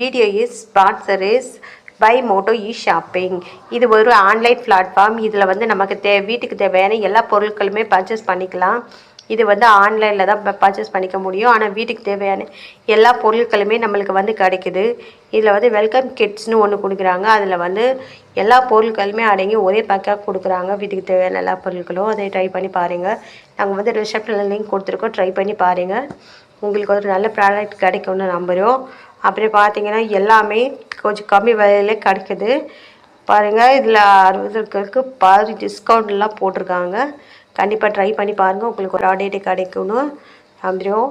Video is sponsor is by Moto e shopping இது ஒரு online platform இதில் வந்து நமக்கு தே வீட்டுக்கு தேவையான எல்லா பொருட்களுமே பர்ச்சேஸ் பண்ணிக்கலாம். இது வந்து ஆன்லைனில் தான் பர்ச்சேஸ் பண்ணிக்க முடியும். ஆனால் வீட்டுக்கு தேவையான எல்லா பொருட்களுமே நம்மளுக்கு வந்து கிடைக்குது. இதில் வந்து வெல்கம் கிட்ஸ்னு ஒன்று கொடுக்குறாங்க. அதில் வந்து எல்லா பொருட்களுமே அடங்கி ஒரே பேக்காக கொடுக்குறாங்க. வீட்டுக்கு தேவையான எல்லா பொருட்களும். அதை ட்ரை பண்ணி பாருங்கள் நாங்கள் வந்து ரிசப்ஷனில் லிங்க் கொடுத்துருக்கோம். ட்ரை பண்ணி பாருங்கள் உங்களுக்கு ஒரு நல்ல ப்ராடக்ட் கிடைக்கும்னு நம்புகிறோம் அப்படி பார்த்தீங்கன்னா எல்லாமே கொஞ்சம் கம்மி விலையிலே கிடைக்குது. பாருங்கள் இதில் அறுபதுக்கு பாதி டிஸ்கவுண்ட்லாம் போட்டிருக்காங்க. கண்டிப்பாக ட்ரை பண்ணி பாருங்கள் உங்களுக்கு ஒரு ப்ராடக்ட் கிடைக்கும்னு நம்புகிறோம்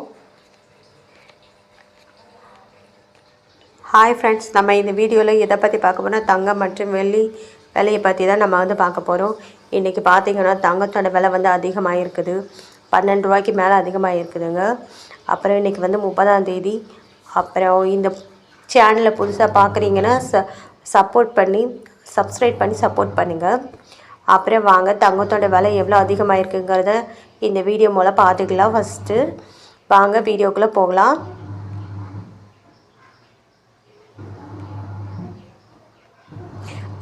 ஹாய் ஃப்ரெண்ட்ஸ் நம்ம இந்த வீடியோவில் எதை பற்றி பார்க்க போனால் தங்கம் மற்றும் வெள்ளி விலையை பற்றி தான் நம்ம வந்து பார்க்க போகிறோம் இன்றைக்கி பார்த்தீங்கன்னா தங்கத்தோட விலை வந்து அதிகமாக இருக்குது பன்னெண்டு ரூபாய்க்கு மேலே அதிகமாக இருக்குதுங்க அப்புறம் இன்றைக்கி வந்து முப்பதாம் தேதி அப்புறம் இந்த சேனலை புதுசாக பார்க்குறீங்கன்னா ச சப்போர்ட் பண்ணி சப்ஸ்கிரைப் பண்ணி சப்போர்ட் பண்ணுங்கள் அப்புறம் வாங்க தங்கத்தோட விலை எவ்வளோ அதிகமாக இருக்குங்கிறத இந்த வீடியோ மூலம் பார்த்துக்கலாம் ஃபஸ்ட்டு வாங்க வீடியோக்குள்ளே போகலாம்.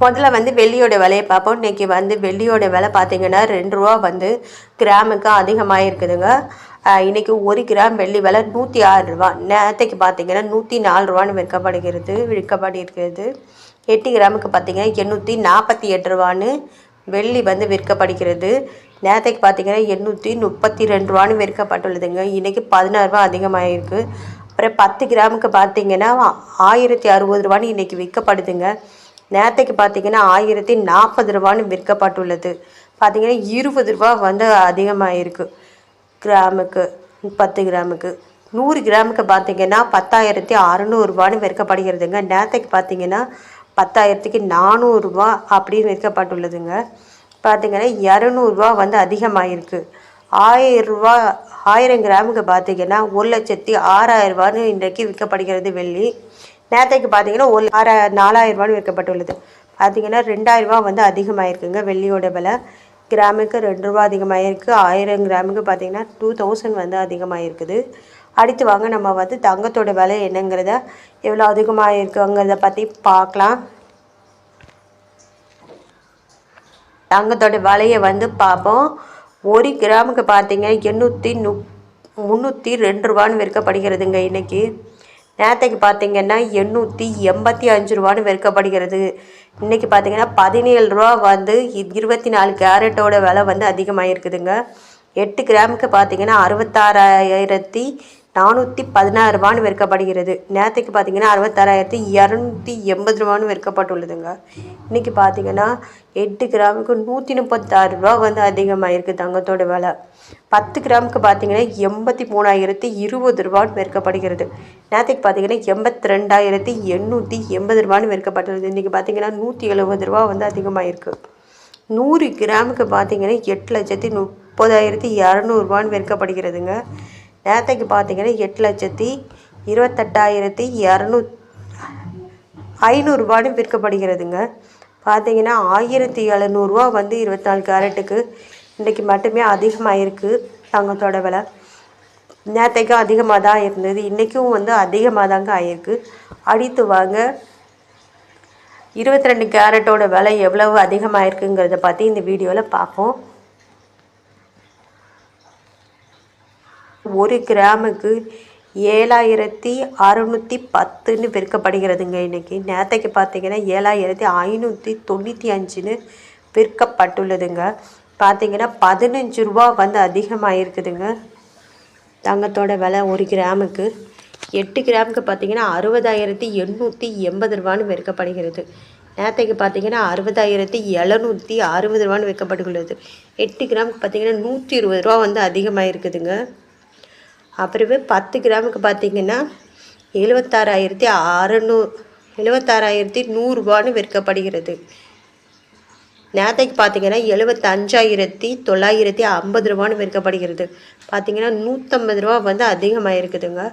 முதல்ல வந்து வெள்ளியோட விலையை பார்ப்போம். இன்றைக்கி வந்து வெள்ளியோட விலை பார்த்திங்கன்னா ரெண்டு ரூபா வந்து கிராமுக்கு அதிகமாக இருக்குதுங்க இன்றைக்கி ஒரு கிராம் வெள்ளி விலை நூற்றி ஆறு ரூபா. நேரத்தைக்கு பார்த்தீங்கன்னா நூற்றி நாலு ரூபான்னு விற்கப்படுகிறது விற்கப்படுகிறது எட்டு கிராமுக்கு பார்த்தீங்கன்னா எண்ணூற்றி நாற்பத்தி எட்டு ரூபான்னு வெள்ளி வந்து விற்கப்படுகிறது. நேரத்துக்கு பார்த்தீங்கன்னா எண்ணூற்றி முப்பத்தி ரெண்டு ரூபான்னு விற்கப்பட்டுள்ளதுங்க. இன்றைக்கி பதினாறு ரூபா அதிகமாகிருக்கு அப்புறம் பத்து கிராமுக்கு பார்த்தீங்கன்னா ஆயிரத்தி அறுபது ரூபான்னு இன்றைக்கி விற்கப்படுதுங்க. நேரத்துக்கு பார்த்தீங்கன்னா ஆயிரத்தி நாற்பது ரூபான்னு விற்கப்பட்டுள்ளது. பார்த்தீங்கன்னா இருபது ரூபா வந்து அதிகமாக இருக்குது கிராமுக்கு பத்து கிராமுக்கு. நூறு கிராமுக்கு பார்த்தீங்கன்னா பத்தாயிரத்தி அறநூறுபான்னு விற்கப்படுகிறதுங்க. நேரத்துக்கு பார்த்தீங்கன்னா பத்தாயிரத்துக்கு நானூறுரூவா அப்படின்னு விற்கப்பட்டுள்ளதுங்க. பார்த்தீங்கன்னா இரநூறுவா வந்து அதிகமாகிருக்கு ஆயிரரூவா ஆயிரம் கிராமுக்கு பார்த்தீங்கன்னா ஒரு லட்சத்தி ஆறாயிரரூவான்னு இன்றைக்கு விற்கப்படுகிறது வெள்ளி. நேரத்துக்கு பார்த்தீங்கன்னா ஒரு ஆறா நாலாயிரரூவான்னு விற்கப்பட்டுள்ளது. பார்த்தீங்கன்னா ரெண்டாயிரரூவா வந்து அதிகமாகிருக்குங்க வெள்ளியோட விலை. கிராமுக்கு ரெண்டு ரூபா அதிகமாக இருக்குது ஆயிரம் கிராமுக்கு பார்த்தீங்கன்னா டூ தௌசண்ட் வந்து அதிகமாக இருக்குது அடுத்து வாங்க நம்ம வந்து தங்கத்தோட விலை என்னங்கிறத எவ்வளோ அதிகமாக இருக்குங்கிறத பற்றி பார்க்கலாம். தங்கத்தோட விலையை வந்து பார்ப்போம். ஒரு கிராமுக்கு பார்த்திங்க எண்ணூற்றி நு முந்நூற்றி ரெண்டு ரூபான்னு விற்கப்படுகிறதுங்க இன்றைக்கி நேற்றுக்கு பார்த்தீங்கன்னா எண்ணூற்றி எண்பத்தி அஞ்சு ரூபான்னு விற்கப்படுகிறது இன்றைக்கி பார்த்தீங்கன்னா பதினேழு ரூபா வந்து இருபத்தி நாலு கேரட்டோட விலை வந்து அதிகமாக இருக்குதுங்க எட்டு கிராமுக்கு பார்த்தீங்கன்னா அறுபத்தாறாயிரத்தி நானூற்றி பதினாறு ரூபான்னு விற்கப்படுகிறது நேற்றுக்கு பார்த்தீங்கன்னா அறுபத்தாறாயிரத்தி இரநூத்தி எண்பது ரூபான்னு விற்கப்பட்டுள்ளதுங்க இன்றைக்கி பார்த்தீங்கன்னா எட்டு கிராமுக்கு நூற்றி முப்பத்தாறு ரூபா வந்து அதிகமாக இருக்குது தங்கத்தோட விலை. பத்து கிராமுக்கு பார்த்தீங்கன்னா எண்பத்தி மூணாயிரத்தி இருபது ரூபான்னு விற்கப்படுகிறது நேற்றுக்கு பார்த்தீங்கன்னா எண்பத்தி ரெண்டாயிரத்தி எண்ணூற்றி எண்பது ரூபான்னு விற்கப்பட்டுள்ளது இன்றைக்கி பார்த்தீங்கன்னா நூற்றி எழுபது ரூபா வந்து அதிகமாக இருக்குது நூறு கிராமுக்கு பார்த்தீங்கன்னா எட்டு லட்சத்தி முப்பதாயிரத்தி இரநூறுபான்னு விற்கப்படுகிறதுங்க நேற்றுக்கு பார்த்தீங்கன்னா எட்டு லட்சத்தி இருபத்தெட்டாயிரத்தி இரநூ ஐநூறுரூபான்னு விற்கப்படுகிறதுங்க. பார்த்தீங்கன்னா ஆயிரத்தி எழுநூறுவா வந்து இருபத்தி நாலு கேரட்டுக்கு இன்றைக்கி மட்டுமே அதிகமாக இருக்குது தங்கத்தோட விலை. நேற்றைக்கும் அதிகமாக தான் இருந்தது. இன்றைக்கும் வந்து அதிகமாக தாங்க ஆயிருக்கு. அடித்து வாங்க இருபத்தி ரெண்டு கேரட்டோட விலை எவ்வளவு அதிகமாக இருக்குங்கிறத பற்றி இந்த வீடியோவில் பார்ப்போம். ஒரு கிராமுக்கு ஏழாயிரத்தி அறுநூற்றி பத்துன்னு விற்கப்படுகிறதுங்க இன்றைக்கி நேற்றைக்கு பார்த்தீங்கன்னா ஏழாயிரத்தி ஐநூற்றி தொண்ணூற்றி அஞ்சுன்னு விற்கப்பட்டுள்ளதுங்க. பார்த்தீங்கன்னா பதினஞ்சு ரூபா வந்து அதிகமாக இருக்குதுங்க தங்கத்தோட விலை ஒரு கிராமுக்கு எட்டு கிராமுக்கு பார்த்தீங்கன்னா அறுபதாயிரத்தி எண்ணூற்றி எண்பது ரூபான்னு விற்கப்படுகிறது. நேற்றைக்கு பார்த்தீங்கன்னா அறுபதாயிரத்தி எழுநூற்றி அறுபது ரூபான்னு விற்கப்பட்டுள்ளது. எட்டு கிராமுக்கு பார்த்தீங்கன்னா நூற்றி இருபது ரூபா வந்து அதிகமாக இருக்குதுங்க அப்புறமே பத்து கிராமுக்கு பார்த்திங்கன்னா எழுபத்தாறாயிரத்தி அறநூ எழுபத்தாறாயிரத்தி நூறுரூபான்னு விற்கப்படுகிறது. நேத்தைக்கு பார்த்தீங்கன்னா எழுபத்தஞ்சாயிரத்தி தொள்ளாயிரத்தி ஐம்பது ரூபான்னு விற்கப்படுகிறது. பார்த்திங்கன்னா நூற்றம்பது ரூபா வந்து அதிகமாக இருக்குதுங்க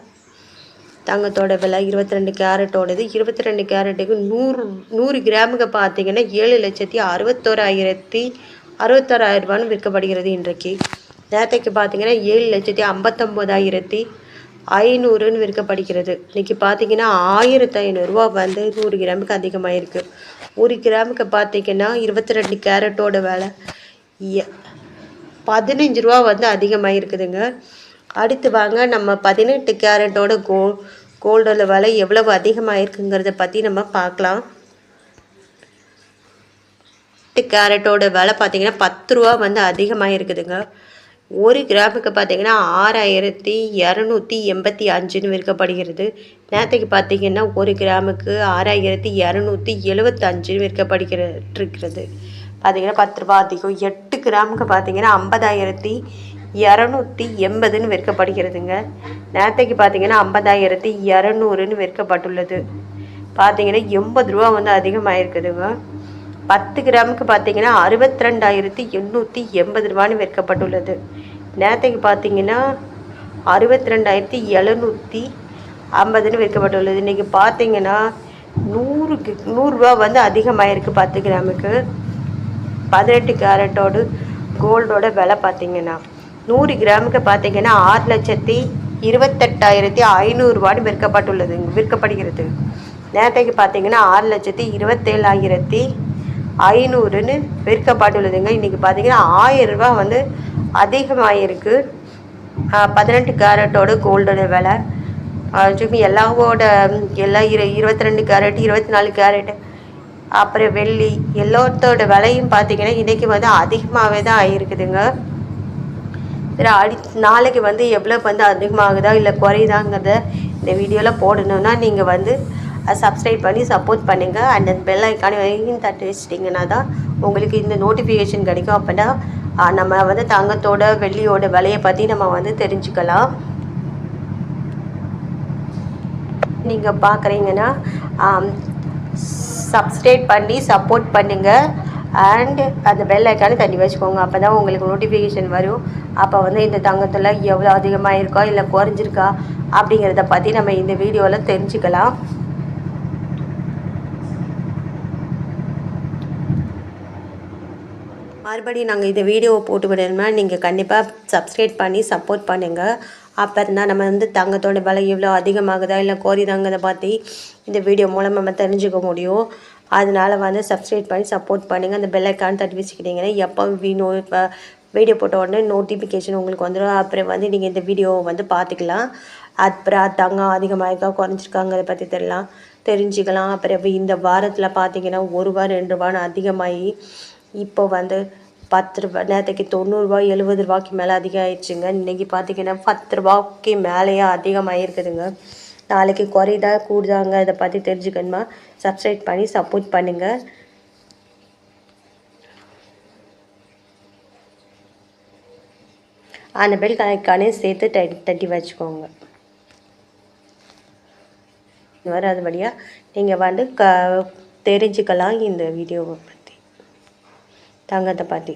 தங்கத்தோட விலை இருபத்தி ரெண்டு கேரட்டோடது இருபத்தி ரெண்டு கேரட்டுக்கு நூறு நூறு கிராமுக்கு பார்த்தீங்கன்னா ஏழு லட்சத்தி அறுபத்தோராயிரத்தி அறுபத்தோராயிரம் ரூபான்னு விற்கப்படுகிறது இன்றைக்கு. நேற்றைக்கு பார்த்தீங்கன்னா ஏழு லட்சத்தி ஐம்பத்தொம்போதாயிரத்தி ஐநூறுன்னு விற்கப்படுகிறது. இன்றைக்கி பார்த்தீங்கன்னா ஆயிரத்து ஐநூறுரூவா வந்து நூறு கிராமுக்கு அதிகமாக இருக்குது ஒரு கிராமுக்கு பார்த்தீங்கன்னா இருபத்தி ரெண்டு கேரட்டோட விலை எ- பதினஞ்சு ரூபா வந்து அதிகமாக இருக்குதுங்க அடுத்து வாங்க நம்ம பதினெட்டு கேரட்டோட கோ கோல்டோட விலை எவ்வளவு அதிகமாக இருக்குங்கிறத பற்றி நம்ம பார்க்கலாம். எட்டு கேரட்டோட விலை பார்த்தீங்கன்னா பத்து ரூபா வந்து அதிகமாக இருக்குதுங்க ஒரு கிராமுக்கு பார்த்தீங்கன்னா ஆறாயிரத்தி இரநூத்தி எண்பத்தி அஞ்சுன்னு விற்கப்படுகிறது. நேற்றுக்கு பார்த்தீங்கன்னா ஒரு கிராமுக்கு ஆறாயிரத்தி இரநூத்தி எழுபத்தஞ்சுன்னு விற்கப்படுகிறது. பார்த்தீங்கன்னா பத்து ரூபா அதிகம். எட்டு கிராமுக்கு பார்த்தீங்கன்னா ஐம்பதாயிரத்தி இரநூத்தி எண்பதுன்னு விற்கப்படுகிறதுங்க. நேற்றுக்கு பார்த்தீங்கன்னா ஐம்பதாயிரத்தி இரநூறுன்னு விற்கப்பட்டுள்ளது. பார்த்தீங்கன்னா எண்பது ரூபா வந்து அதிகமாக இருக்குதுங்க பத்து கிராமுக்கு பார்த்தீங்கன்னா அறுபத்தி ரெண்டாயிரத்தி எண்ணூற்றி எண்பது ரூபான்னு விற்கப்பட்டுள்ளது. நேரத்துக்கு பார்த்தீங்கன்னா அறுபத்தி ரெண்டாயிரத்தி எழுநூற்றி ஐம்பதுன்னு விற்கப்பட்டுள்ளது. இன்றைக்கி பார்த்தீங்கன்னா நூறுக்கு நூறுரூவா வந்து அதிகமாகிருக்கு பத்து கிராமுக்கு. பதினெட்டு கேரட்டோடு கோல்டோட விலை பார்த்தீங்கன்னா நூறு கிராமுக்கு பார்த்தீங்கன்னா ஆறு லட்சத்தி இருபத்தெட்டாயிரத்தி ஐநூறுரூவான்னு விற்கப்பட்டுள்ளது விற்கப்படுகிறது. நேரத்துக்கு பார்த்தீங்கன்னா ஆறு லட்சத்தி இருபத்தேழாயிரத்தி ஐநூறுன்னு விற்கப்பட்டுள்ளதுங்க. இன்றைக்கி பார்த்தீங்கன்னா ஆயிரம் ரூபா வந்து அதிகமாகிருக்கு பதினெட்டு கேரட்டோட கோல்டோட விலை. திரும்பி எல்லாவோட எல்லா இரு இருபத்தி ரெண்டு கேரட் இருபத்தி நாலு கேரட் அப்புறம் வெள்ளி எல்லாத்தோட விலையும் பார்த்தீங்கன்னா இன்றைக்கி வந்து அதிகமாகவே தான் ஆகிருக்குதுங்க சரி அடி நாளைக்கு வந்து எவ்வளோ வந்து அதிகமாகுதா இல்லை குறையுதாங்கிறத இந்த வீடியோவில் போடணுன்னா நீங்கள் வந்து அதை சப்ஸ்கிரைப் பண்ணி சப்போர்ட் பண்ணுங்கள் அண்ட் அந்த பெல் ஐக்கானே வரைக்கும் தட்டி வச்சிட்டிங்கன்னா தான் உங்களுக்கு இந்த நோட்டிஃபிகேஷன் கிடைக்கும். அப்படின்னா நம்ம வந்து தங்கத்தோட வெள்ளியோட விலையை பற்றி நம்ம வந்து தெரிஞ்சுக்கலாம். நீங்கள் பார்க்குறீங்கன்னா சப்ஸ்கிரைப் பண்ணி சப்போர்ட் பண்ணுங்கள் அண்டு அந்த பெல் ஐக்கானு தண்ணி வச்சுக்கோங்க. அப்போ தான் உங்களுக்கு நோட்டிஃபிகேஷன் வரும். அப்போ வந்து இந்த தங்கத்தில் எவ்வளோ அதிகமாக இருக்கா இல்லை குறைஞ்சிருக்கா அப்படிங்கிறத பற்றி நம்ம இந்த வீடியோவில் தெரிஞ்சுக்கலாம். மறுபடியும் நாங்கள் இந்த வீடியோவை போட்டு விடணும்னா நீங்கள் கண்டிப்பாக சப்ஸ்கிரைப் பண்ணி சப்போர்ட் பண்ணுங்கள் அப்போ இருந்தால் நம்ம வந்து தங்கத்தோட விலை எவ்வளோ அதிகமாகுதா இல்லை குறையுதாங்கிறத பற்றி இந்த வீடியோ மூலம் நம்ம தெரிஞ்சுக்க முடியும். அதனால வந்து சப்ஸ்கிரைப் பண்ணி சப்போர்ட் பண்ணுங்கள் அந்த பெல்லைக்கான் தட்டி வச்சுக்கிட்டிங்கன்னா எப்போ வீணோ இப்போ வீடியோ போட்ட உடனே நோட்டிஃபிகேஷன் உங்களுக்கு வந்துடும் அப்புறம் வந்து நீங்கள் இந்த வீடியோவை வந்து பார்த்துக்கலாம். அப்புறம் தங்கம் அதிகமாக இருக்கா குறைஞ்சிருக்காங்கிறத பற்றி தெரியலாம் தெரிஞ்சுக்கலாம். அப்புறம் இந்த வாரத்தில் பார்த்தீங்கன்னா ஒரு ரூபா ரெண்டு ரூபான்னு அதிகமாகி இப்போ வந்து பத்து ரூபா நேற்றுக்கு தொண்ணூறுரூவா எழுபது ரூபாய்க்கு மேலே அதிகம் ஆயிடுச்சுங்க இன்றைக்கி பார்த்தீங்கன்னா பத்து ரூபாய்க்கு மேலேயே அதிகமாக இருக்குதுங்க நாளைக்கு குறையுதா கூடுதாங்க இதை பற்றி தெரிஞ்சுக்கணுமா? சப்ஸ்கிரைப் பண்ணி சப்போர்ட் பண்ணுங்கள் அந்த பெல் கணக்கானே சேர்த்து தட்டி தட்டி வச்சுக்கோங்க. வராது வழியாக நீங்கள் வந்து க தெரிஞ்சுக்கலாம் இந்த வீடியோவை தங்கத்தை பற்றி